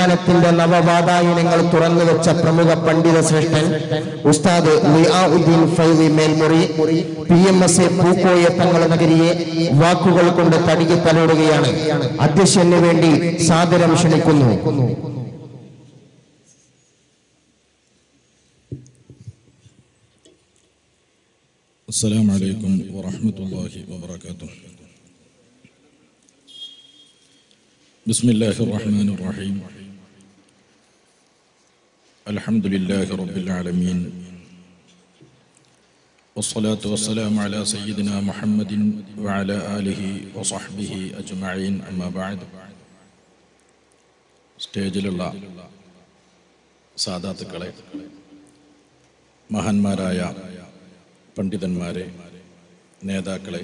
കാലത്തിന്റെ നവവാതായനങ്ങൾ തുറന്നു വെച്ച പ്രമുഖ പണ്ഡിത ശ്രേഷ്ഠൻ ഉസ്താദ് Liyauddeen Faidy Melmuri P M S A Pookoya തങ്ങള നഗരിയെ വാക്കുകൾ കൊണ്ട് തടികി തലോടുകയാണ് അധ്യക്ഷന് വേണ്ടി സാദരം ക്ഷണിക്കുന്നു السلام عليكم ورحمة الله وبركاته بسم الله الرحمن الرحيم الحمد لله رب العالمين والصلاة والسلام على سيدنا محمد وعلى آله وصحبه أجمعين أما بعد സ്റ്റേജിലുള്ള സാദാത്തുക്കളെ മഹാന്മാരായ പണ്ഡിതന്മാരെ നേതാക്കളെ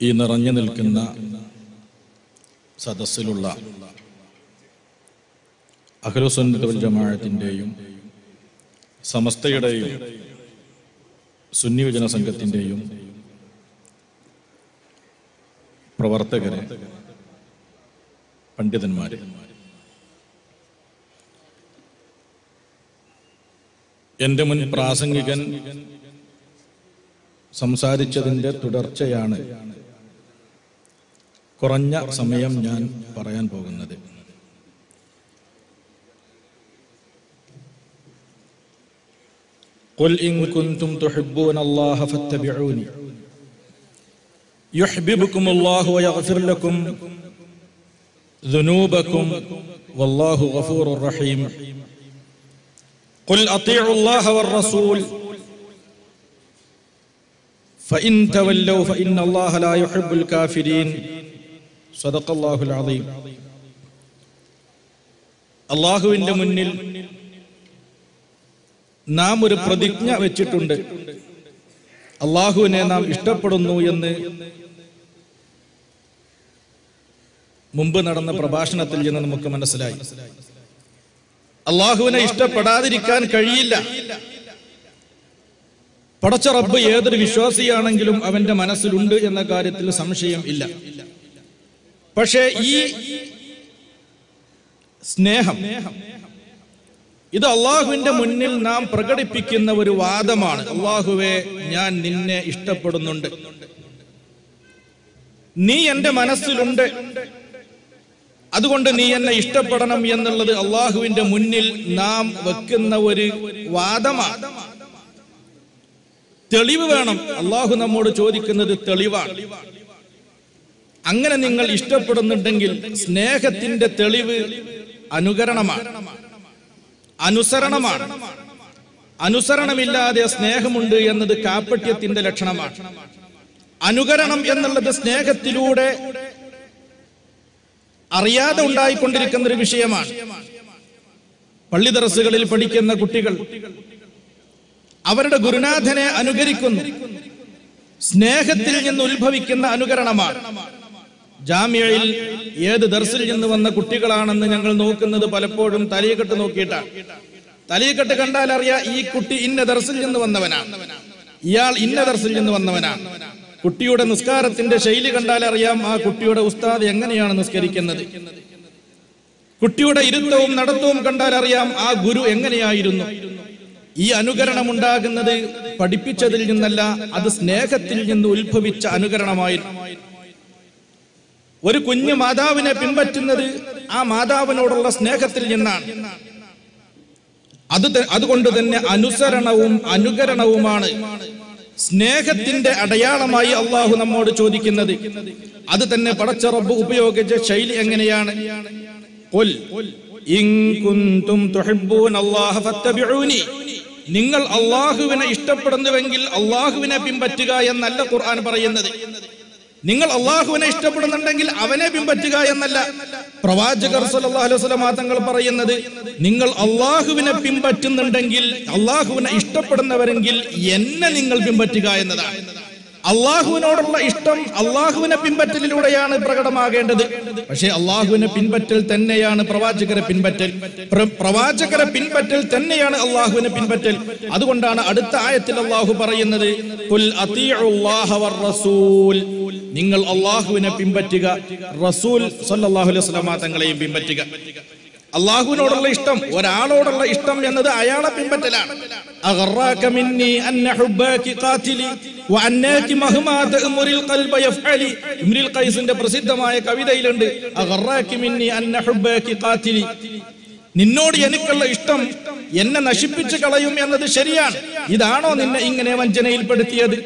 ഈ നിറഞ്ഞു നിൽക്കുന്ന സദസ്സിലുള്ള അഖിലുസുന്നത്തുൽ ജമാഅത്തിന്റെയും സമസ്തയുടെയും സുന്നിയുജന സംഘത്തിന്റെയും പ്രവർത്തകരെ പണ്ഡിതന്മാരെ. എന്റെ മുൻ പ്രാസംഗികൻ സംസാരിച്ചതിന്റെ തുടർച്ചയാണ് കുറഞ്ഞ സമയം ഞാൻ പറയാൻ പോകുന്നത്. قل إن كنتم تحبون الله فاتبعوني يحببكم الله ويغفر لكم ذنوبكم والله غفور رحيم قل اطيعوا الله والرسول فان تولوا فان الله لا يحب الكافرين صدق الله العظيم അള്ളാഹുവിന്റെ മുന്നിൽ നാം ഒരു പ്രതിജ്ഞ വെച്ചിട്ടുണ്ട്. അള്ളാഹുവിനെ നാം ഇഷ്ടപ്പെടുന്നു എന്ന് മുമ്പ് നടന്ന പ്രഭാഷണത്തിൽ നിന്ന് നമുക്ക് മനസ്സിലായി. അള്ളാഹുവിനെ ഇഷ്ടപ്പെടാതിരിക്കാൻ കഴിയില്ല. പടച്ച റബ്ബ് ഏതൊരു വിശ്വാസിയാണെങ്കിലും അവന്റെ മനസ്സിലുണ്ട് എന്ന കാര്യത്തിൽ സംശയം ഇല്ല. പക്ഷേ ഈ സ്നേഹം ഇത് അള്ളാഹുവിന്റെ മുന്നിൽ നാം പ്രകടിപ്പിക്കുന്ന ഒരു വാദമാണ്. അള്ളാഹുവെ ഞാൻ നിന്നെ ഇഷ്ടപ്പെടുന്നുണ്ട്. നീ എന്റെ മനസ്സിലുണ്ട്. അതുകൊണ്ട് നീ എന്നെ ഇഷ്ടപ്പെടണം എന്നുള്ളത് അള്ളാഹുവിന്റെ മുന്നിൽ നാം വെക്കുന്ന ഒരു വാദമാണ്. തെളിവ് വേണം. അള്ളാഹു നമ്മോട് ചോദിക്കുന്നത് തെളിവാണ്. അങ്ങനെ നിങ്ങൾ ഇഷ്ടപ്പെടുന്നുണ്ടെങ്കിൽ സ്നേഹത്തിന്റെ തെളിവ് അനുകരണമാണ്. അനുസരണമാണ്. അനുസരണമില്ലാതെ സ്നേഹമുണ്ട് എന്നത് കാപ്പട്യത്തിന്റെ ലക്ഷണമാണ്. അനുകരണം എന്നുള്ളത് സ്നേഹത്തിലൂടെ അറിയാതെ ഉണ്ടായിക്കൊണ്ടിരിക്കുന്ന ഒരു വിഷയമാണ്. പള്ളി ദറസുകളിൽ പഠിക്കുന്ന കുട്ടികൾ അവരുടെ ഗുരുനാഥനെ അനുകരിക്കുന്നു. സ്നേഹത്തിൽ നിന്ന് ഉത്ഭവിക്കുന്ന അനുകരണമാണ്. ജാമ്യയിൽ ഏത് ദർസിൽ നിന്ന് വന്ന കുട്ടികളാണെന്ന് ഞങ്ങൾ നോക്കുന്നത് പലപ്പോഴും തലയെക്കെട്ട് നോക്കിയിട്ടാണ്. തലയെക്കെട്ട് കണ്ടാൽ അറിയാം ഈ കുട്ടി ഇന്ന ദർസിൽ നിന്ന് വന്നവനാണ് ഇയാൾ ഇന്ന ദർസിൽ നിന്ന് വന്നവനാണ് കുട്ടിയുടെ നിസ്കാരത്തിന്റെ ശൈലി കണ്ടാൽ അറിയാം ആ കുട്ടിയുടെ ഉസ്താദ് എങ്ങനെയാണ് നിസ്കരിക്കുന്നത്. കുട്ടിയുടെ ഇരുത്തവും നടത്തവും കണ്ടാൽ അറിയാം ആ ഗുരു എങ്ങനെയായിരുന്നു. ഈ അനുകരണം ഉണ്ടാകുന്നത് പഠിപ്പിച്ചതിൽ നിന്നല്ല അത് സ്നേഹത്തിൽ നിന്ന് ഉത്ഭവിച്ച അനുകരണമായിരുന്നു. ഒരു കുഞ്ഞു മാതാവിനെ പിൻപറ്റുന്നത് ആ മാതാവിനോടുള്ള സ്നേഹത്തിൽ നിന്നാണ്. അത് അതുകൊണ്ട് തന്നെ അനുസരണവും അനുകരണവുമാണ് സ്നേഹത്തിന്റെ അടയാളമായി അള്ളാഹു നമ്മോട് ചോദിക്കുന്നത്. അത് തന്നെ പടച്ച റബ്ബ് ഉപയോഗിച്ച ശൈലി എങ്ങനെയാണ്? നിങ്ങൾ അള്ളാഹുവിനെ ഇഷ്ടപ്പെടുന്നുവെങ്കിൽ അള്ളാഹുവിനെ പിൻപറ്റുക എന്നല്ല ഖുർആൻ പറയുന്നത്. നിങ്ങൾ അള്ളാഹുവിനെ ഇഷ്ടപ്പെടുന്നുണ്ടെങ്കിൽ അവനെ പിൻപറ്റുക എന്നല്ല. പ്രവാചകർ വസല്ലമ തങ്ങൾ പറയുന്നത് നിങ്ങൾ അള്ളാഹുവിനെ പിൻപറ്റുന്നുണ്ടെങ്കിൽ അള്ളാഹുവിനെ ഇഷ്ടപ്പെടുന്നവരെങ്കിൽ എന്നെ നിങ്ങൾ പിൻപറ്റുക എന്നതാണ്. അള്ളാഹുവിനോടുള്ള ഇഷ്ടം അള്ളാഹുവിനെ പിൻപറ്റലിലൂടെയാണ് പ്രകടമാകേണ്ടത്. പക്ഷേ അള്ളാഹുവിനെ പിൻപറ്റൽ തന്നെയാണ് പ്രവാചകരെ പിൻപറ്റൽ. പ്രവാചകരെ പിൻപറ്റൽ തന്നെയാണ് അള്ളാഹുവിനെ പിൻപറ്റൽ. അതുകൊണ്ടാണ് അടുത്ത ആയത്തിൽ അള്ളാഹു പറയുന്നത് നിങ്ങൾ അള്ളാഹുവിനെ പിൻപറ്റുക റസൂൽ അലൈഹി തങ്ങളെയും പിൻപറ്റുക. അള്ളാഹുവിനോടുള്ള ഇഷ്ടം ഒരാളോടുള്ള ഇഷ്ടം എന്നത് അയാളെ പിൻപറ്റലാണ്. പ്രസിദ്ധമായ കവിതയിലുണ്ട് നിന്നോട് എനിക്കുള്ള ഇഷ്ടം എന്നെ നശിപ്പിച്ചു കളയും എന്നത് ശരിയാണ്. ഇതാണോ നിന്നെ ഇങ്ങനെ വഞ്ചനയിൽപ്പെടുത്തിയത്?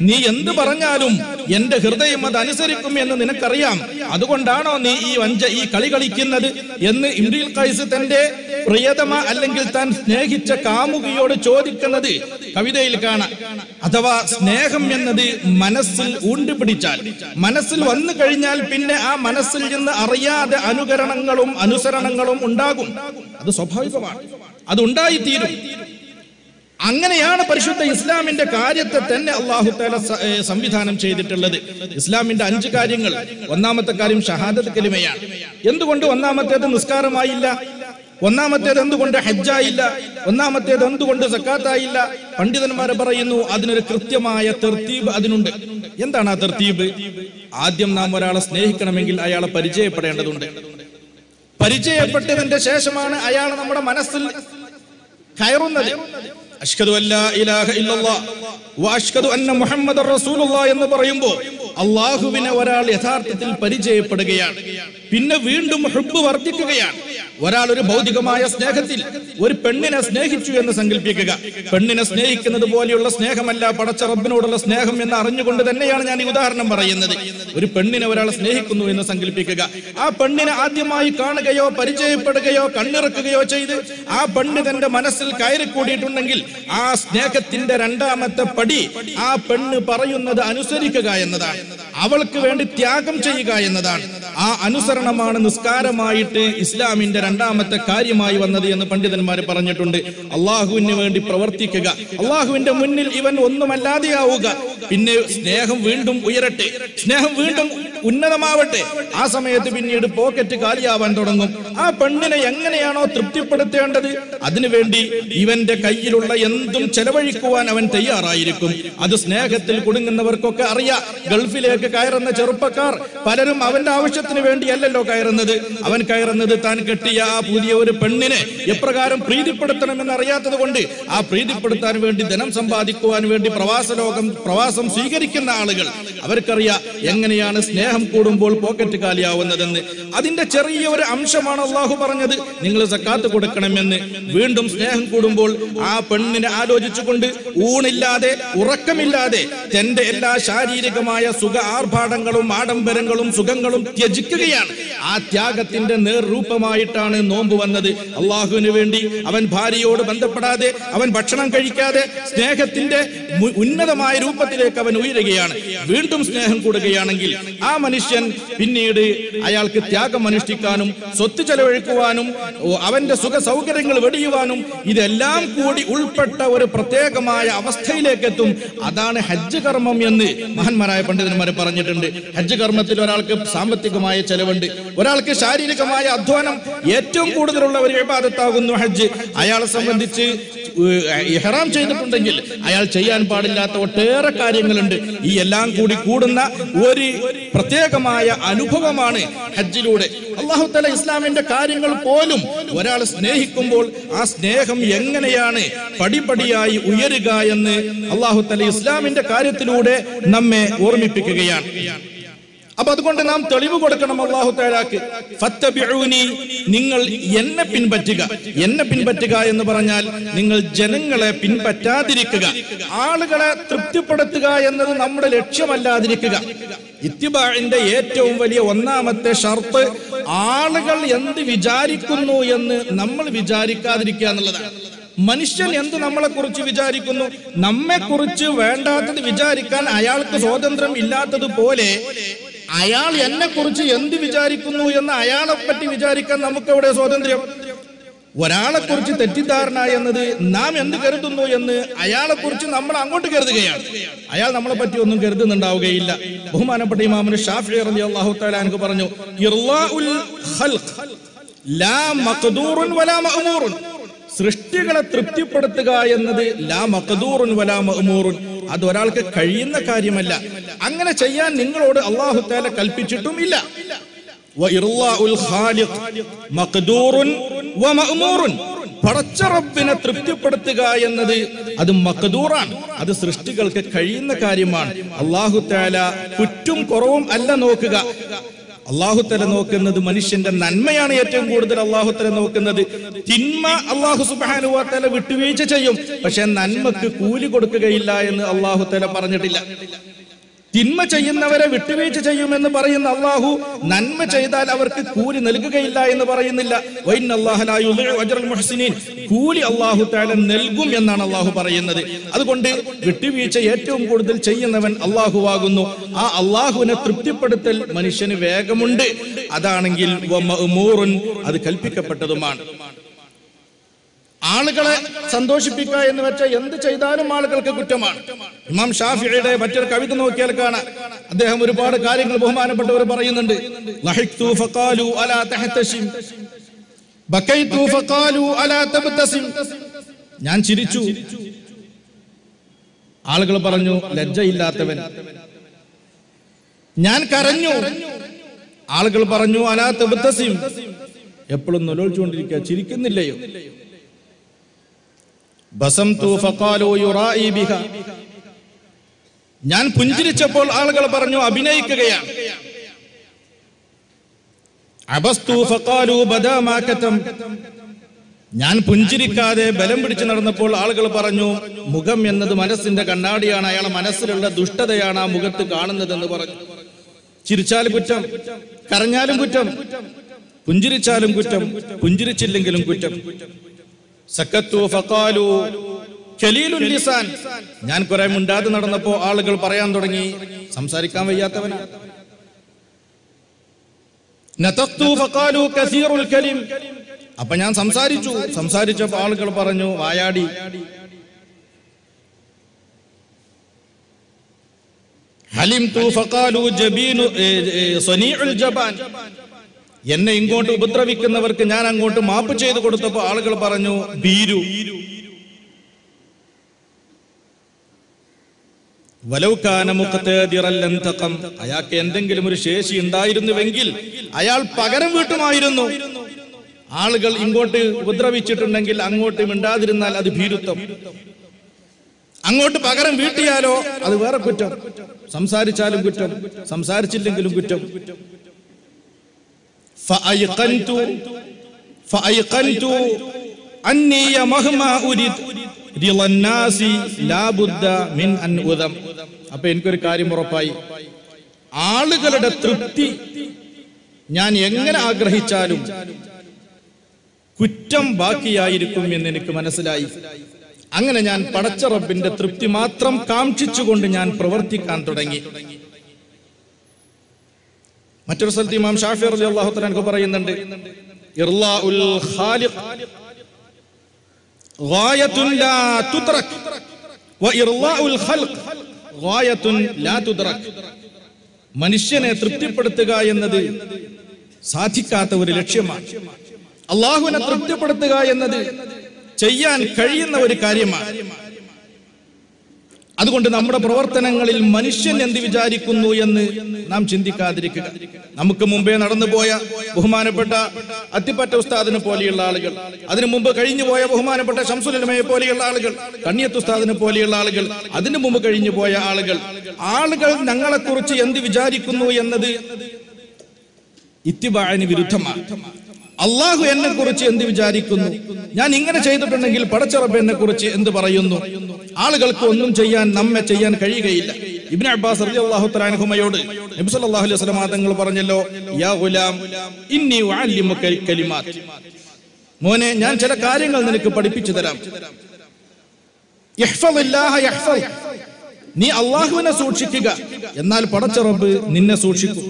നീ എന്ത് പറഞ്ഞാലും എന്റെ ഹൃദയം അത് അനുസരിക്കും എന്ന് നിനക്കറിയാം. അതുകൊണ്ടാണോ നീ ഈ വഞ്ച ഈ കളി കളിക്കുന്നത് എന്ന് ഇമ്രീൽ കൈസ് തന്റെ പ്രിയതമ അല്ലെങ്കിൽ താൻ സ്നേഹിച്ച കാമുകിയോട് ചോദിക്കുന്നത് കവിതയിൽ കാണാം. അഥവാ സ്നേഹം എന്നത് മനസ്സിൽ ഊണ്ടുപിടിച്ചാൽ മനസ്സിൽ വന്നു കഴിഞ്ഞാൽ പിന്നെ ആ മനസ്സിൽ നിന്ന് അറിയാതെ അനുകരണങ്ങളും അനുസരണങ്ങളും ഉണ്ടാകും. അത് സ്വാഭാവികമാണ്. അത് ഉണ്ടായിത്തീരും. അങ്ങനെയാണ് പരിശുദ്ധ ഇസ്ലാമിന്റെ കാര്യത്തെ തന്നെ അള്ളാഹു താല സംവിധാനം ചെയ്തിട്ടുള്ളത്. ഇസ്ലാമിന്റെ അഞ്ച് കാര്യങ്ങൾ. ഒന്നാമത്തെ കാര്യം ഷഹാദത്ത് കലിമയാണ്. എന്തുകൊണ്ട് ഒന്നാമത്തേത് നിസ്കാരമായില്ല? ഒന്നാമത്തേത് എന്തുകൊണ്ട് ഹജ്ജായില്ല? ഒന്നാമത്തേത് എന്തുകൊണ്ട് സക്കാത്തായില്ല? പണ്ഡിതന്മാരെ പറയുന്നു അതിനൊരു കൃത്യമായ തെർത്തീബ് അതിനുണ്ട്. എന്താണ് ആ തെർത്തീബ്? ആദ്യം നാം ഒരാളെ സ്നേഹിക്കണമെങ്കിൽ അയാളെ പരിചയപ്പെടേണ്ടതുണ്ട്. പരിചയപ്പെട്ടതിന്റെ ശേഷമാണ് അയാൾ നമ്മുടെ മനസ്സിൽ കയറുന്നത്. അഷ്ഹദു അല്ലാ ഇലാഹ ഇല്ലല്ലാഹ് അഷ്കദു അന്ന മുഹമ്മദർ റസൂലുള്ളാഹ് എന്ന് പറയുമ്പോൾ അള്ളാഹുവിനെ ഒരാൾ യഥാർത്ഥത്തിൽ പരിചയപ്പെടുകയാണ്. പിന്നെ വീണ്ടും ഹുബ്ബ് വർദ്ധിക്കുകയാണ്. ഒരാൾ ഒരു ഭൗതികമായ സ്നേഹത്തിൽ ഒരു പെണ്ണിനെ സ്നേഹിച്ചു എന്ന് സങ്കല്പിക്കുക. പെണ്ണിനെ സ്നേഹിക്കുന്നത് പോലെയുള്ള സ്നേഹമല്ല പടച്ച റബ്ബിനോടുള്ള സ്നേഹം എന്ന് അറിഞ്ഞുകൊണ്ട് തന്നെയാണ് ഞാൻ ഈ ഉദാഹരണം പറയുന്നത്. ഒരു പെണ്ണിനെ ഒരാൾ സ്നേഹിക്കുന്നു എന്ന് സങ്കല്പിക്കുക. ആ പെണ്ണിനെ ആദ്യമായി കാണുകയോ പരിചയപ്പെടുകയോ കണ്ണിറക്കുകയോ ചെയ്ത് ആ പെണ്ണ് തന്റെ മനസ്സിൽ കയറിക്കൂടിയിട്ടുണ്ടെങ്കിൽ ആ സ്നേഹത്തിന്റെ രണ്ടാമത്തെ പടി ആ പെണ്ണ് പറയുന്നത് അനുസരിക്കുക എന്നതാണ്. അവൾക്ക് വേണ്ടി ത്യാഗം ചെയ്യുക എന്നതാണ്. ആ അനുസരണമാണ് നിസ്കാരമായിട്ട് ഇസ്ലാമിന്റെ രണ്ടാമത്തെ കാര്യമായി വന്നത് എന്ന് പണ്ഡിതന്മാർ പറഞ്ഞിട്ടുണ്ട്. അള്ളാഹുവിന് വേണ്ടി പ്രവർത്തിക്കുക. അള്ളാഹുവിന്റെ മുന്നിൽ ഇവൻ ഒന്നുമല്ലാതെയാവുക. പിന്നെ സ്നേഹം വീണ്ടും ഉയരട്ടെ. സ്നേഹം വീണ്ടും ഉന്നതമാവട്ടെ. ആ സമയത്ത് പിന്നീട് പോക്കറ്റ് കാലിയാവാൻ തുടങ്ങും. ആ പെണ്ണിനെ എങ്ങനെയാണോ തൃപ്തിപ്പെടുത്തേണ്ടത്? അതിനുവേണ്ടി ഇവന്റെ കയ്യിലുള്ള എന്തും ചെലവഴിക്കുവാൻ അവൻ തയ്യാറായിരിക്കും. അത് സ്നേഹത്തിൽ കുടുങ്ങുന്നവർക്കൊക്കെ അറിയാം. ഗൾഫിലേക്ക് കയറുന്ന ചെറുപ്പക്കാർ പലരും അവന്റെ ആവശ്യത്തിന് വേണ്ടിയല്ലല്ലോ കയറുന്നത്. അവൻ കയറുന്നത് താൻ കെട്ടിയ ആ പുതിയ ഒരു പെണ്ണിനെ എപ്രകാരം പ്രീതിപ്പെടുത്തണമെന്ന് അറിയാത്തത് കൊണ്ട് ആ പ്രീതിപ്പെടുത്താൻ വേണ്ടി ധനം സമ്പാദിക്കുവാൻ വേണ്ടി പ്രവാസ ലോകം പ്രവാസം സ്വീകരിക്കുന്ന ആളുകൾ. അവർക്കറിയാം എങ്ങനെയാണ് സ്നേഹം കൂടുമ്പോൾ പോക്കറ്റ് കാലിയാവുന്നതെന്ന്. അതിന്റെ ചെറിയ ഒരു അംശമാണ് അള്ളാഹു പറഞ്ഞത്. നിങ്ങൾ സക്കാത്ത് കൊടുക്കണമെന്ന്. വീണ്ടും സ്നേഹം കൂടുമ്പോൾ ആ പെണ്ണിനെ ആലോചിച്ചുകൊണ്ട് ഊണില്ലാതെ ഉറക്കമില്ലാതെ തന്റെ എല്ലാ ശാരീരികമായ സുഖ ആർഭാടങ്ങളും ആഡംബരങ്ങളും സുഖങ്ങളും ത്യജിക്കുകയാണ്. ആ ത്യാഗത്തിന്റെ നേർരൂപമായിട്ടാണ് നോമ്പ് വന്നത്. അള്ളാഹുവിന് വേണ്ടി അവൻ ഭാര്യയോട് ബന്ധപ്പെടാതെ അവൻ ഭക്ഷണം കഴിക്കാതെ സ്നേഹത്തിന്റെ ഉന്നതമായ രൂപത്തിലേക്ക് അവൻ ഉയരുകയാണ്. വീണ്ടും സ്നേഹം കൂടുകയാണെങ്കിൽ ആ മനുഷ്യൻ പിന്നീട് അയാൾക്ക് ത്യാഗം അനുഷ്ഠിക്കാനും സ്വത്ത് ചെലവഴിക്കുവാനും അവന്റെ സുഖ സൗകര്യങ്ങൾ വെടിയുവാനും ഇതെല്ലാം കൂടി ഉൾപ്പെട്ട ഒരു പ്രത്യേകമായ അവസ്ഥയിലേക്ക് എത്തും അതാണ് ഹജ്ജ് കർമ്മം എന്ന് മഹാന്മാരായ പണ്ഡിതന്മാർ പറഞ്ഞിട്ടുണ്ട്. ഹജ്ജ് കർമ്മത്തിൽ ഒരാൾക്ക് സാമ്പത്തികമായ ചെലവുണ്ട്. ഒരാൾക്ക് ശാരീരികമായ അധ്വാനം ഏറ്റവും കൂടുതലുള്ള ഒരു വിവാദത്താകുന്നു ഹജ്ജ്. അയാളെ സംബന്ധിച്ച് ഇഹ്റാം ചെയ്തിട്ടുണ്ടെങ്കിൽ അയാൾ ചെയ്യാൻ പാടില്ലാത്ത ഒട്ടേറെ കാര്യങ്ങളുണ്ട്. ഈ എല്ലാം കൂടി കൂടുന്ന ഒരു പ്രത്യേകമായ അനുഭവമാണ് ഹജ്ജിലൂടെ. അള്ളാഹു തല ഇസ്ലാമിന്റെ കാര്യങ്ങൾ പോലും ഒരാൾ സ്നേഹിക്കുമ്പോൾ ആ സ്നേഹം എങ്ങനെയാണ് പടിപടിയായി ഉയരുക എന്ന് അള്ളാഹു തല ഇസ്ലാമിന്റെ കാര്യത്തിലൂടെ നമ്മെ ഓർമ്മിപ്പിക്കുകയാണ്. അപ്പൊ അതുകൊണ്ട് നാം തെളിവ് കൊടുക്കണം അള്ളാഹു താലാക്ക് ഫത്തബിഊനി നിങ്ങൾ എന്നെ പിൻപറ്റുക. എന്നെ പിൻപറ്റുക എന്ന് പറഞ്ഞാൽ നിങ്ങൾ ജനങ്ങളെ പിൻപറ്റാതിരിക്കുക. ആളുകളെ തൃപ്തിപ്പെടുത്തുക എന്നത് നമ്മുടെ ലക്ഷ്യമല്ലാതിരിക്കുക. ഇത്തിബാഴിന്റെ ഏറ്റവും വലിയ ഒന്നാമത്തെ ഷർത്ത് ആളുകൾ എന്ത് വിചാരിക്കുന്നു എന്ന് നമ്മൾ വിചാരിക്കാതിരിക്കുക എന്നുള്ളതാണ്. മനുഷ്യൻ എന്ത് നമ്മളെ കുറിച്ച് വിചാരിക്കുന്നു? നമ്മെ കുറിച്ച് വേണ്ടാത്തത് വിചാരിക്കാൻ അയാൾക്ക് സ്വാതന്ത്ര്യം ഇല്ലാത്തതുപോലെ അയാൾ എന്നെ കുറിച്ച് എന്ത് വിചാരിക്കുന്നു എന്ന് അയാളെ പറ്റി വിചാരിക്കാൻ നമുക്ക് എവിടെ സ്വാതന്ത്ര്യം? ഒരാളെ കുറിച്ച് തെറ്റിദ്ധാരണ എന്നത് നാം എന്ത് കരുതുന്നു എന്ന് അയാളെ കുറിച്ച് നമ്മൾ അങ്ങോട്ട് കരുതുകയാണ്. അയാൾ നമ്മളെ പറ്റി ഒന്നും കരുതുന്നുണ്ടാവുകയില്ല. ബഹുമാനപ്പെട്ട ഇമാമിന് ഷാഫി റളിയല്ലാഹു തആല അൻഹു പറഞ്ഞു സൃഷ്ടികളെ തൃപ്തിപ്പെടുത്തുക എന്നത് ലാ മഖദൂറുൻ വലാ മഅമൂറുൻ. അത് ഒരാൾക്ക് കഴിയുന്ന കാര്യമല്ല. അങ്ങനെ ചെയ്യാൻ നിങ്ങളോട് അള്ളാഹു താല കൽപ്പിച്ചിട്ടും ഇല്ല. പടച്ച റബ്ബിനെ തൃപ്തിപ്പെടുത്തുക എന്നത് അത് മക്കദൂറാണ് അത് സൃഷ്ടികൾക്ക് കഴിയുന്ന കാര്യമാണ്. അള്ളാഹു താല കുറ്റും കുറവും അല്ല നോക്കുക. അള്ളാഹു തല നോക്കുന്നത് മനുഷ്യന്റെ നന്മയാണ് ഏറ്റവും കൂടുതൽ അള്ളാഹുത്തല നോക്കുന്നത്. തിന്മ അള്ളാഹു സുബാനുവാത്തല തല വിട്ടുവീഴ്ച ചെയ്യും. പക്ഷെ നന്മക്ക് കൂലി കൊടുക്കുകയില്ല എന്ന് അള്ളാഹുത്തല പറഞ്ഞിട്ടില്ല. തിന്മ ചെയ്യുന്നവരെ വിട്ടുവീഴ്ച ചെയ്യുമെന്ന് പറയുന്ന അള്ളാഹു നന്മ ചെയ്താൽ അവർക്ക് കൂലി നൽകുകയില്ല എന്ന് പറയുന്നില്ല. കൂലി അള്ളാഹു താല നൽകും എന്നാണ് അള്ളാഹു പറയുന്നത്. അതുകൊണ്ട് വിട്ടുവീഴ്ച ഏറ്റവും കൂടുതൽ ചെയ്യുന്നവൻ അള്ളാഹുവാകുന്നു. ആ അള്ളാഹുവിനെ തൃപ്തിപ്പെടുത്തൽ മനുഷ്യന് വേഗമുണ്ട്. അതാണെങ്കിൽ അത് കൽപ്പിക്കപ്പെട്ടതുമാണ്. ആളുകളെ സന്തോഷിപ്പിക്കുക എന്ന് വെച്ചാൽ എന്ത് ചെയ്താലും ആളുകൾക്ക് കുറ്റമാണ്. ഇമാം ഷാഫിയുടെ മറ്റൊരു കവിത നോക്കിയാൽ കാണാം. അദ്ദേഹം ഒരുപാട് കാര്യങ്ങൾ ബഹുമാനപ്പെട്ടവർ പറയുന്നുണ്ട്. ഞാൻ ചിരിച്ചു. ആളുകൾ പറഞ്ഞു ലജ്ജയില്ലാത്തവൻ. ഞാൻ കരഞ്ഞു. ആളുകൾ പറഞ്ഞു അലാ എപ്പോഴും നൊലോളിച്ചുകൊണ്ടിരിക്കുക ചിരിക്കുന്നില്ലയോ? ഞാൻ പുഞ്ചിരിച്ചപ്പോൾ ആളുകൾ പറഞ്ഞു അഭിനയിക്കുകയാണ്. ഞാൻ പുഞ്ചിരിക്കാതെ ബലം പിടിച്ചു നടന്നപ്പോൾ ആളുകൾ പറഞ്ഞു മുഖം എന്നത് മനസ്സിന്റെ കണ്ണാടിയാണ്. അയാളെ മനസ്സിലുള്ള ദുഷ്ടതയാണ് ആ മുഖത്ത് കാണുന്നതെന്ന് പറഞ്ഞു. ചിരിച്ചാലും കുറ്റം കരഞ്ഞാലും കുറ്റം പുഞ്ചിരിച്ചാലും കുറ്റം പുഞ്ചിരിച്ചില്ലെങ്കിലും കുറ്റം. സക്കത്തു കലീലുൽ ലിസാൻ. ഞാൻ കുറെ മുണ്ടാതെ നടന്നപ്പോ ആളുകൾ പറയാൻ തുടങ്ങി. സംസാരിക്കാൻ വയ്യാത്തവനാ. അപ്പൊ ഞാൻ സംസാരിച്ചു. സംസാരിച്ചപ്പോ ആളുകൾ പറഞ്ഞു വായാടി. ഫഖാലു ജബീനു ജബാൻ. എന്നെ ഇങ്ങോട്ട് ഉപദ്രവിക്കുന്നവർക്ക് ഞാൻ അങ്ങോട്ട് മാപ്പ് ചെയ്ത് കൊടുത്തപ്പോ ആളുകൾ പറഞ്ഞു ഭീരു. ലന്തഖം അയാൾക്ക് എന്തെങ്കിലും ഒരു ശേഷി ഉണ്ടായിരുന്നുവെങ്കിൽ അയാൾ പകരം വീട്ടുമായിരുന്നു. ആളുകൾ ഇങ്ങോട്ട് ഉപദ്രവിച്ചിട്ടുണ്ടെങ്കിൽ അങ്ങോട്ട് മിണ്ടാതിരുന്നാൽ അത് ഭീരുത്വം. അങ്ങോട്ട് പകരം വീട്ടിയാലോ അത് വേറെ കുറ്റം. സംസാരിച്ചാലും കുറ്റം സംസാരിച്ചില്ലെങ്കിലും കുറ്റം. فأيقنت فأيقنت أني مهما أريد رضا الناس لا بد من أن أذم അപ്പൊ എനിക്കൊരു കാര്യം ഉറപ്പായി ആളുകളുടെ തൃപ്തി ഞാൻ എങ്ങനെ ആഗ്രഹിച്ചാലും കുറ്റം ബാക്കിയായിരിക്കും എന്ന് എനിക്ക് മനസ്സിലായി അങ്ങനെ ഞാൻ പടച്ച റബ്ബിന്റെ തൃപ്തി മാത്രം കാക്ഷിച്ചുകൊണ്ട് ഞാൻ പ്രവർത്തിക്കാൻ തുടങ്ങി മറ്റൊരു സ്ഥലത്ത് ഇമാം ഷാഫി അലി അള്ളാഹു തലാൻക്ക് പറയുന്നുണ്ട് മനുഷ്യനെ തൃപ്തിപ്പെടുത്തുക എന്നത് സാധിക്കാത്ത ഒരു ലക്ഷ്യമാണ്. അള്ളാഹുവിനെ തൃപ്തിപ്പെടുത്തുക എന്നത് ചെയ്യാൻ കഴിയുന്ന ഒരു കാര്യമാണ്. അതുകൊണ്ട് നമ്മുടെ പ്രവർത്തനങ്ങളിൽ മനുഷ്യൻ എന്ത് വിചാരിക്കുന്നു എന്ന് നാം ചിന്തിക്കാതിരിക്കുക. നമുക്ക് മുമ്പേ നടന്നുപോയ ബഹുമാനപ്പെട്ട അത്തിപ്പറ്റ ഉസ്താദിനെ പോലെയുള്ള ആളുകൾ അതിനു മുമ്പ് കഴിഞ്ഞു പോയ ബഹുമാനപ്പെട്ട ശംസുലമയെ പോലെയുള്ള ആളുകൾ കണ്ണിയത്ത് ഉസ്താദിനെ പോലെയുള്ള ആളുകൾ അതിനു മുമ്പ് കഴിഞ്ഞു പോയ ആളുകൾ ആളുകൾ ഞങ്ങളെക്കുറിച്ച് എന്ത് വിചാരിക്കുന്നു എന്നത് ഇത്തിബാഴിന് വിരുദ്ധമാണ്. അള്ളാഹു എന്നെ കുറിച്ച് എന്ത് വിചാരിക്കുന്നു? ഞാൻ ഇങ്ങനെ ചെയ്തിട്ടുണ്ടെങ്കിൽ പടച്ചറബ് എന്നെ കുറിച്ച് എന്ത് പറയുന്നു? ആളുകൾക്ക് ഒന്നും ചെയ്യാൻ നമ്മെ ചെയ്യാൻ കഴിയുകയില്ല. ഇബിൻ അബ്ബാസ് റളിയല്ലാഹു തആല അൻഹുമയോട് നബി സല്ലല്ലാഹു അലൈഹി വസല്ലം തങ്ങൾ പറഞ്ഞല്ലോ യാ ഇന്നി മോനെ ഞാൻ ചില കാര്യങ്ങൾ നിനക്ക് പഠിപ്പിച്ചു തരാം. നീ അള്ളാഹുവിനെ സൂക്ഷിക്കുക. എന്നാൽ പടച്ചറബ് നിന്നെ സൂക്ഷിക്കും.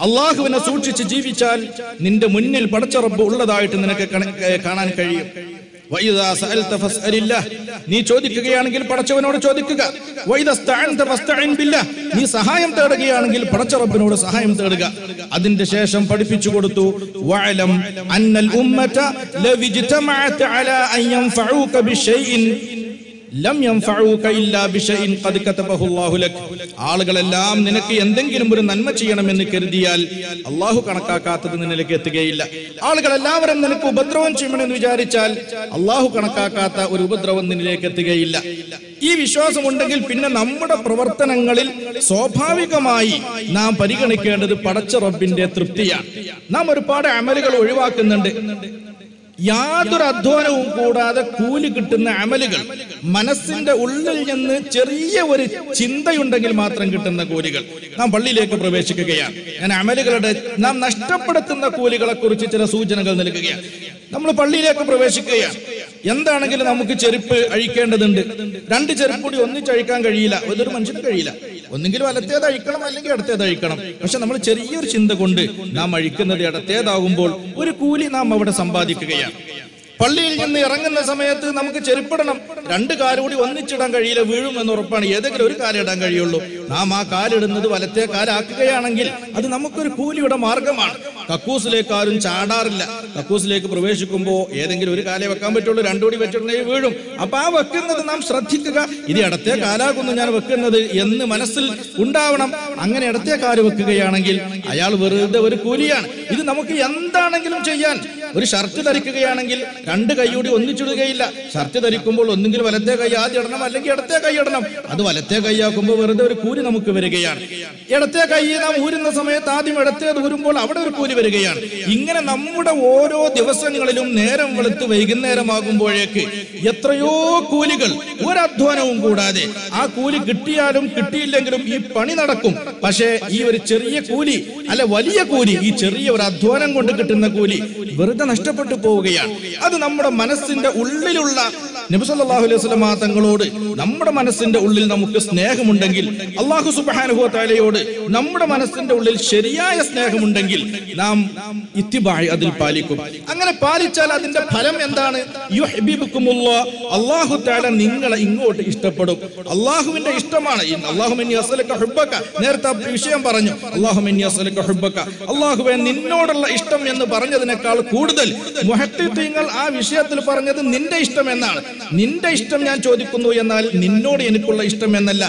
അള്ളാഹുവിനെ സൂക്ഷിച്ച് ജീവിച്ചാൽ നിന്റെ മുന്നിൽ പടച്ചറബ് ഉള്ളതായിട്ട് നിനക്ക് കാണാൻ കഴിയും. നീ ചോദിക്കുകയാണെങ്കിൽ പടച്ചവനോട് ചോദിക്കുക. നീ സഹായം തേടുകയാണെങ്കിൽ പടച്ച റബ്ബിനോട് സഹായം തേടുക. അതിന്റെ ശേഷം പഠിപ്പിച്ചു കൊടുത്തു. അന്നൽ ആളുകളെല്ലാം നിനക്ക് എന്തെങ്കിലും ഒരു നന്മ ചെയ്യണമെന്ന് കരുതിയാൽ അള്ളാഹു കണക്കാക്കാത്തത് നിന്നിലേക്ക് എത്തുകയില്ല. ആളുകൾ എല്ലാവരും നിനക്ക് ഉപദ്രവം ചെയ്യണമെന്ന് വിചാരിച്ചാൽ അള്ളാഹു കണക്കാക്കാത്ത ഒരു ഉപദ്രവം നിന്നിലേക്ക് എത്തുകയില്ല. ഈ വിശ്വാസം ഉണ്ടെങ്കിൽ പിന്നെ നമ്മുടെ പ്രവർത്തനങ്ങളിൽ സ്വാഭാവികമായി നാം പരിഗണിക്കേണ്ടത് പടച്ച റബ്ബിന്റെ തൃപ്തിയാണ്. നാം ഒരുപാട് അമലുകൾ ഒഴിവാക്കുന്നുണ്ട്. യാതൊരു അധ്വാനവും കൂടാതെ കൂലി കിട്ടുന്ന അമലുകൾ. മനസ്സിന്റെ ഉള്ളിൽ നിന്ന് ചെറിയ ഒരു ചിന്തയുണ്ടെങ്കിൽ മാത്രം കിട്ടുന്ന കൂലികൾ. നാം പള്ളിയിലേക്ക് പ്രവേശിക്കുകയാണ്. ഞാൻ അമലുകളുടെ നാം നഷ്ടപ്പെടുത്തുന്ന കൂലികളെ കുറിച്ച് ചില സൂചനകൾ നൽകുകയാണ്. നമ്മൾ പള്ളിയിലേക്ക് പ്രവേശിക്കുകയാണ്. എന്താണെങ്കിലും നമുക്ക് ചെരുപ്പ് അഴിക്കേണ്ടതുണ്ട്. രണ്ട് ചെരുപ്പ് കൂടി ഒന്നിച്ചഴിക്കാൻ കഴിയില്ല. അതൊരു മനുഷ്യന് കഴിയില്ല. ഒന്നെങ്കിലും വലത്തേത് അഴിക്കണം അല്ലെങ്കിൽ ഇടത്തേത് അഴിക്കണം. പക്ഷെ നമ്മൾ ചെറിയൊരു ചിന്ത കൊണ്ട് നാം അഴിക്കുന്നത് ഇടത്തേതാകുമ്പോൾ ഒരു കൂലി നാം അവിടെ സമ്പാദിക്കുകയാണ്. പള്ളിയിൽ നിന്ന് ഇറങ്ങുന്ന സമയത്ത് നമുക്ക് ചെരുപ്പിടണം. രണ്ട് കാലുകൂടി ഒന്നിച്ചിടാൻ കഴിയില്ല വീഴും എന്ന് ഉറപ്പാണ്. ഏതെങ്കിലും ഒരു കാലിടാൻ കഴിയുള്ളൂ. നാം ആ കാലിടുന്നത് വലത്തെ കാലാക്കുകയാണെങ്കിൽ അത് നമുക്കൊരു കൂലിയുടെ മാർഗമാണ്. കക്കൂസിലേക്ക് ആരും ചാടാറില്ല. കക്കൂസിലേക്ക് പ്രവേശിക്കുമ്പോൾ ഏതെങ്കിലും ഒരു കാലേ വെക്കാൻ പറ്റുള്ളൂ. രണ്ടുകൂടി വെച്ചിട്ടുണ്ടെങ്കിൽ വീഴും. അപ്പൊ ആ വെക്കുന്നത് നാം ശ്രദ്ധിക്കുക. ഇത് ഇടത്തെ കാലാകുന്നു ഞാൻ വെക്കുന്നത് എന്ന് മനസ്സിൽ ഉണ്ടാവണം. അങ്ങനെ ഇടത്തെ കാൽ വെക്കുകയാണെങ്കിൽ അയാൾ വെറുതെ ഒരു കൂലിയാണ്. ഇത് നമുക്ക് എന്താണെങ്കിലും ചെയ്യാൻ. ഒരു ഷർട്ട് ധരിക്കുകയാണെങ്കിൽ രണ്ട് കൈയോടി ഒന്നിച്ചിടുകയില്ല. ഷർട്ട് ധരിക്കുമ്പോൾ ഒന്നുകിൽ വലത്തെ കൈ ആദ്യം ഇടണം അല്ലെങ്കിൽ ഇടത്തെ കൈ ഇടണം. അത് വലത്തെ കൈയാക്കുമ്പോൾ വെറുതെ ഒരു കൂലി നമുക്ക് വരികയാണ്. ഇടത്തെ കൈ നാം ഊരുന്ന സമയത്ത് ആദ്യം ഇടത്തേത് ഊരുമ്പോൾ അവിടെ ഒരു കൂലി വരികയാണ്. ഇങ്ങനെ നമ്മുടെ ഓരോ ദിവസങ്ങളിലും നേരം വെളുത്ത് വൈകുന്നേരമാകുമ്പോഴേക്ക് എത്രയോ കൂലികൾ ഒരധ്വാനവും കൂടാതെ ആ കൂലി കിട്ടിയാലും കിട്ടിയില്ലെങ്കിലും ഈ പണി നടക്കും. പക്ഷേ ഈ ഒരു ചെറിയ കൂലി അല്ല വലിയ കൂലി ഈ ചെറിയ ഒരു അധ്വാനം കൊണ്ട് കിട്ടുന്ന കൂലി വെറുതെ നഷ്ടപ്പെട്ടു പോവുകയാണ്. അത് നമ്മുടെ മനസ്സിന്റെ ഉള്ളിലുള്ള നബിസല്ലാഹു അലൈഹി സ്വലമാ തങ്ങളോട് നമ്മുടെ മനസ്സിന്റെ ഉള്ളിൽ നമുക്ക് സ്നേഹമുണ്ടെങ്കിൽ അള്ളാഹു സുബാനുഹോ താലയോട് നമ്മുടെ മനസ്സിന്റെ ഉള്ളിൽ ശരിയായ സ്നേഹമുണ്ടെങ്കിൽ നാം ഇത്തിബായി അതിൽ പാലിക്കും. അങ്ങനെ പാലിച്ചാൽ അതിന്റെ ഫലം എന്താണ്. അള്ളാഹു താല നിങ്ങളെ ഇങ്ങോട്ട് ഇഷ്ടപ്പെടും. അള്ളാഹുവിന്റെ ഇഷ്ടമാണ്. നേരത്തെ വിഷയം പറഞ്ഞു. അള്ളാഹു നിന്നോടുള്ള ഇഷ്ടം എന്ന് പറഞ്ഞതിനേക്കാൾ കൂടുതൽ ആ വിഷയത്തിൽ പറഞ്ഞത് നിന്റെ ഇഷ്ടം എന്നാണ്. നിന്റെ ഇഷ്ടം ഞാൻ ചോദിക്കുന്നു എന്നാൽ നിന്നോട് എനിക്കുള്ള ഇഷ്ടം എന്നല്ല.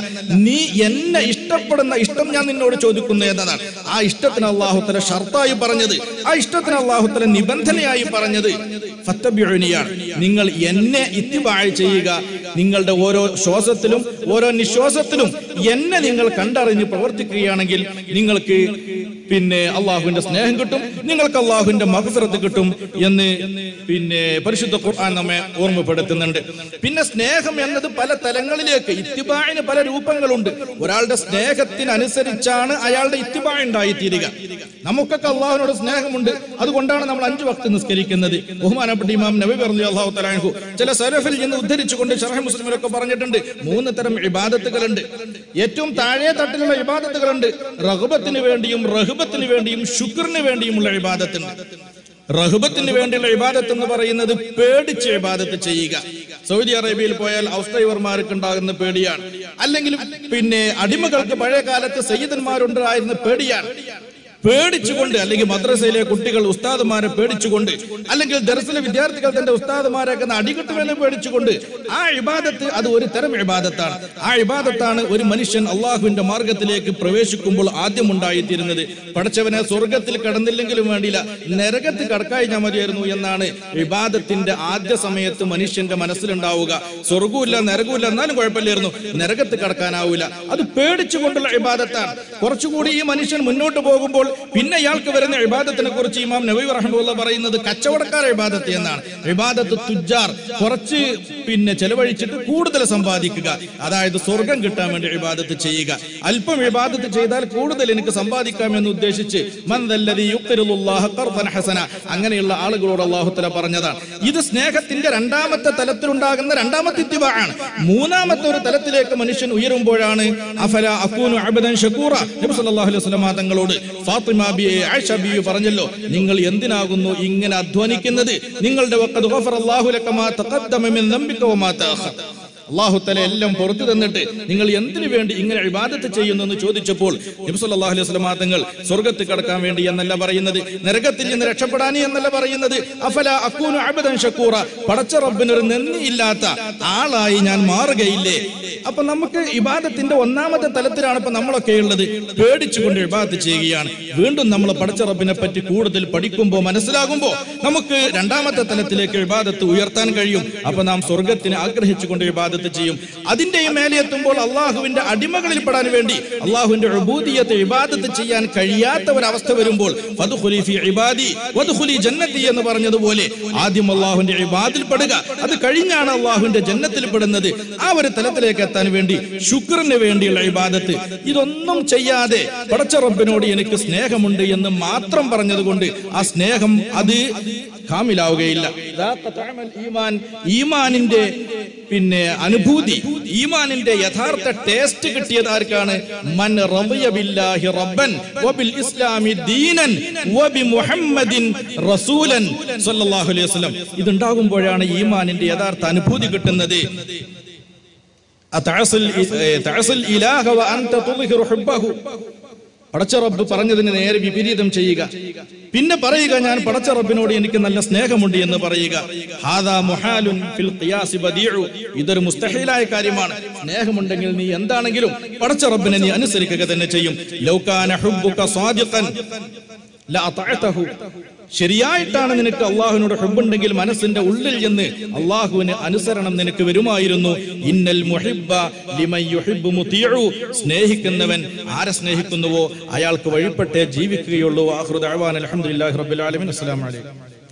നീ എന്നെ ഇഷ്ടപ്പെടുന്ന ഇഷ്ടം ഞാൻ നിന്നോട് ചോദിക്കുന്നു എന്നതാണ്. ആ ഇഷ്ടത്തിന് അള്ളാഹുത്തല ഷർത്തായി പറഞ്ഞത്. ആ ഇഷ്ടത്തിന് അള്ളാഹുത്തല നിബന്ധനയായി പറഞ്ഞത്. ഫത്തബിഉനിയാണ് നിങ്ങൾ എന്നെ ഇത്തിബാഴ് ചെയ്യുക. നിങ്ങളുടെ ഓരോ ശ്വാസത്തിലും ഓരോ നിശ്വാസത്തിലും എന്നെ നിങ്ങൾ കണ്ടറിഞ്ഞ് പ്രവർത്തിക്കുകയാണെങ്കിൽ നിങ്ങൾക്ക് പിന്നെ അള്ളാഹുവിന്റെ സ്നേഹം കിട്ടും നിങ്ങൾക്ക് അള്ളാഹുവിന്റെ മഹസരത്ത് കിട്ടും എന്ന് പിന്നെ പരിശുദ്ധ ഖുർആൻ നമ്മെ ഓർമ്മപ്പെടുത്തുന്നുണ്ട്. പിന്നെ സ്നേഹം എന്നത് പല തലങ്ങളിലേക്ക് ഇത്തിബായിന് പല രൂപങ്ങളുണ്ട്. ഒരാളുടെ സ്നേഹത്തിനനുസരിച്ചാണ് അയാളുടെ ഇത്തിബായ ഉണ്ടായിത്തീരുക. നമുക്കൊക്കെ അള്ളാഹുവിനോട് സ്നേഹമുണ്ട്. അതുകൊണ്ടാണ് നമ്മൾ അഞ്ചു വക്ത് നിസ്കരിക്കുന്നത്. ബഹുമാനപ്പെട്ട ഇമാം നബി പറഞ്ഞു അള്ളാഹു തലാഹു ചില സരഫിൽ നിന്ന് ഉദ്ധരിച്ചുകൊണ്ട് ഷർഹ മുസ്ലിമിലൊക്കെ പറഞ്ഞിട്ടുണ്ട് മൂന്ന് തരം ഇബാദത്തുകളുണ്ട്. ഏറ്റവും താഴെ തട്ടിലുള്ള ഇബാദത്തുകളുണ്ട്. റഹുബത്തിന് വേണ്ടിയും റഹുബത്തിന് വേണ്ടിയും ശുക്രിന് വേണ്ടിയുമുള്ള ഇബാദത്തുണ്ട്. റഹുബത്തിന് വേണ്ടിയുള്ള ഇബാദത്ത് എന്ന് പറയുന്നത് പേടിച്ച് ഇബാദത്ത് ചെയ്യുക. സൗദി അറേബ്യയിൽ പോയാൽ ഔസ്തൈവർമാർക്ക് ഉണ്ടാകുന്ന പേടിയാണ്. അല്ലെങ്കിൽ പിന്നെ അടിമകൾക്ക് പഴയ കാലത്ത് സയ്യിദന്മാരുണ്ടായിരുന്ന പേടിയാണ്. പേടിച്ചുകൊണ്ട് അല്ലെങ്കിൽ മദ്രസയിലെ കുട്ടികൾ ഉസ്താദുമാരെ പേടിച്ചുകൊണ്ട് അല്ലെങ്കിൽ ദർശന വിദ്യാർത്ഥികൾ തന്റെ ഉസ്താദുമാരൊക്കെ അടികിട്ടുമെന്ന് പേടിച്ചുകൊണ്ട് ആ ഇബാദത്ത് അത് ഒരു തരം ഇബാദത്താണ്. ആ ഇബാദത്താണ് ഒരു മനുഷ്യൻ അള്ളാഹുവിന്റെ മാർഗത്തിലേക്ക് പ്രവേശിക്കുമ്പോൾ ആദ്യം ഉണ്ടായിത്തീരുന്നത്. പഠിച്ചവനെ സ്വർഗത്തിൽ കടന്നില്ലെങ്കിലും വേണ്ടിയില്ല നരകത്ത് കടക്കായി മതിയായിരുന്നു എന്നാണ് ഇബാദത്തിന്റെ ആദ്യ സമയത്ത് മനുഷ്യന്റെ മനസ്സിലുണ്ടാവുക. സ്വർഗവുമില്ല നരകവുമില്ല എന്നാലും കുഴപ്പമില്ലായിരുന്നു. നരകത്ത് കടക്കാനാവൂല. അത് പേടിച്ചുകൊണ്ടുള്ള ഇബാദത്താണ്. കുറച്ചുകൂടി ഈ മനുഷ്യൻ മുന്നോട്ട് പോകുമ്പോൾ പിന്നെ ഇയാൾക്ക് വരുന്ന ഇബാദത്തിനെ കുറിച്ച് ഇമാം നബി റഹ്മുള്ള പറയുന്നത് കച്ചവടക്കാർ ഇബാദത്ത് എന്നാണ്. ഇബാദത്ത് തുജാർ കുറച്ച് പിന്നെ ചെലവഴിച്ചിട്ട് കൂടുതൽ സമ്പാദിക്കുക. അതായത് സ്വർഗം കിട്ടാൻ വേണ്ടി വിവാദത്ത് ചെയ്യുക. അല്പം വിവാദത്ത് ചെയ്താൽ കൂടുതൽ എനിക്ക് സമ്പാദിക്കാം എന്ന് ഉദ്ദേശിച്ച് ഹസന. അങ്ങനെയുള്ള ആളുകളോട് അള്ളാഹുത്തല പറഞ്ഞതാണ്. ഇത് സ്നേഹത്തിന്റെ രണ്ടാമത്തെ തലത്തിലുണ്ടാകുന്ന രണ്ടാമത്തെ ഇത്തിബാണ് മൂന്നാമത്തെ ഒരു തലത്തിലേക്ക് മനുഷ്യൻ ഉയരുമ്പോഴാണ് അഫല അക്കൂനു അബദൻ ഷക്കൂറ. നബി സല്ലല്ലാഹു അലൈഹി തങ്ങളോട് ഫാത്തിമ ബിയെ ആയിഷ പറഞ്ഞല്ലോ നിങ്ങൾ എന്തിനാകുന്നു ഇങ്ങനെ അധ്വാനിക്കുന്നത്? നിങ്ങളുടെ വഖദ് ഗഫറല്ലാഹു ലക മാ തഖദ്ദമ മിൻ عنده ما تأخذ തല എല്ലാം പുറത്തു തന്നിട്ട് നിങ്ങൾ എന്തിനു വേണ്ടി ഇങ്ങനെ ഇബാദത്ത് ചെയ്യുന്നു എന്ന് ചോദിച്ചപ്പോൾ നബി സല്ലല്ലാഹു അലൈഹി തങ്ങൾ സ്വർഗത്തിൽ കടക്കാൻ വേണ്ടി എന്നല്ല പറയുന്നത് നരകത്തിൽ നിന്ന് രക്ഷപ്പെടാനി എന്നല്ല പറയുന്നത്. അഫല അക്കൂനു അബദൻ ഷക്കൂറ പടച്ച റബ്ബിനൊരു നന്ദിയില്ലാത്ത ആളായി ഞാൻ മാറുകയില്ലേ? അപ്പൊ നമുക്ക് ഇബാദത്തിന്റെ ഒന്നാമത്തെ തലത്തിലാണ് ഇപ്പൊ നമ്മളൊക്കെ ഉള്ളത്. പേടിച്ചുകൊണ്ട് ഇബാദത്ത് ചെയ്യുകയാണ്. വീണ്ടും നമ്മൾ പടച്ച റബ്ബിനെ പറ്റി കൂടുതൽ പഠിക്കുമ്പോൾ മനസ്സിലാകുമ്പോൾ നമുക്ക് രണ്ടാമത്തെ തലത്തിലേക്ക് ഇബാദത്ത് ഉയർത്താൻ കഴിയും. അപ്പൊ നാം സ്വർഗത്തിന് ആഗ്രഹിച്ചുകൊണ്ട് ഇബാദത്ത് ചെയ്യും. അതിന്റെയും മേലെ എത്തുമ്പോൾ അടിമകളിൽ പെടാൻ വേണ്ടി അള്ളാഹുവിന്റെ ഉബൂദിയത്ത് ഇബാദത്ത് ചെയ്യാൻ കഴിയാത്ത ഒരവസ്ഥ വരുമ്പോൾ ഇബാദി ജന്നത്തി എന്ന് പറഞ്ഞതുപോലെ ആദ്യം അള്ളാഹുവിന്റെ ഇബാദിൽ പെടുക. അത് കഴിഞ്ഞാണ് അള്ളാഹുവിന്റെ ജന്നത്തിൽ പെടുന്നത്. ആ ഒരു തലത്തിലേക്ക് എത്താൻ വേണ്ടി ശുക്രന് വേണ്ടിയുള്ള ഇബാദത്ത്. ഇതൊന്നും ചെയ്യാതെ പടച്ച റബ്ബിനോട് എനിക്ക് സ്നേഹമുണ്ട് എന്ന് മാത്രം പറഞ്ഞതുകൊണ്ട് ആ സ്നേഹം അത് കാമിലാവുകയില്ല. ഈമാനിന്റെ പിന്നെ അനുഭൂതി ഈമാനിന്റെ യഥാർത്ഥ ടേസ്റ്റ് കിട്ടിയത് ആർക്കാണ്? മൻ റബിയബില്ലാഹി റബ്ബൻ വബിൽ ഇസ്ലാമി ദീനൻ വബി മുഹമ്മദിൻ റസൂലൻ സല്ലല്ലാഹു അലൈഹി വസല്ലം. ഇതുണ്ടാകുമ്പോഴാണ് ഈമാനിന്റെ യഥാർത്ഥ അനുഭൂതി കിട്ടുന്നത്. തഅസിൽ ഇലാഹ വഅൻത തുദ്ഹിറു ഹുബ്ബഹു. പടച്ച റബ്ബ് പറഞ്ഞതിന് നേരെ വിപരീതം ചെയ്യുക. പിന്നെ പറയുക ഞാൻ പടച്ച റബ്ബിനോട് എനിക്ക് നല്ല സ്നേഹമുണ്ട് എന്ന് പറയുക. ഫിൽ ഇതൊരു മുസ്തഹീലായ കാര്യമാണ്. സ്നേഹമുണ്ടെങ്കിൽ നീ എന്താണെങ്കിലും പടച്ച റബ്ബിനെ നീ അനുസരിക്കുക തന്നെ ചെയ്യും. ശരിയായിട്ടാണ് നിനക്ക് അള്ളാഹുവിനോട് ഹുബുണ്ടെങ്കിൽ മനസ്സിന്റെ ഉള്ളിൽ എന്ന് അള്ളാഹുവിന് അനുസരണം നിനക്ക് വരുമായിരുന്നു. ഇന്നൽ സ്നേഹിക്കുന്നവൻ ആരെ സ്നേഹിക്കുന്നുവോ? അയാൾക്ക് വഴിപ്പെട്ടേ ജീവിക്കുകയുള്ളൂ. ആഖിറു ദഅവാന അൽഹംദുലില്ലാഹി റബ്ബിൽ ആലമീൻ. അസ്സലാമു അലൈക്കും.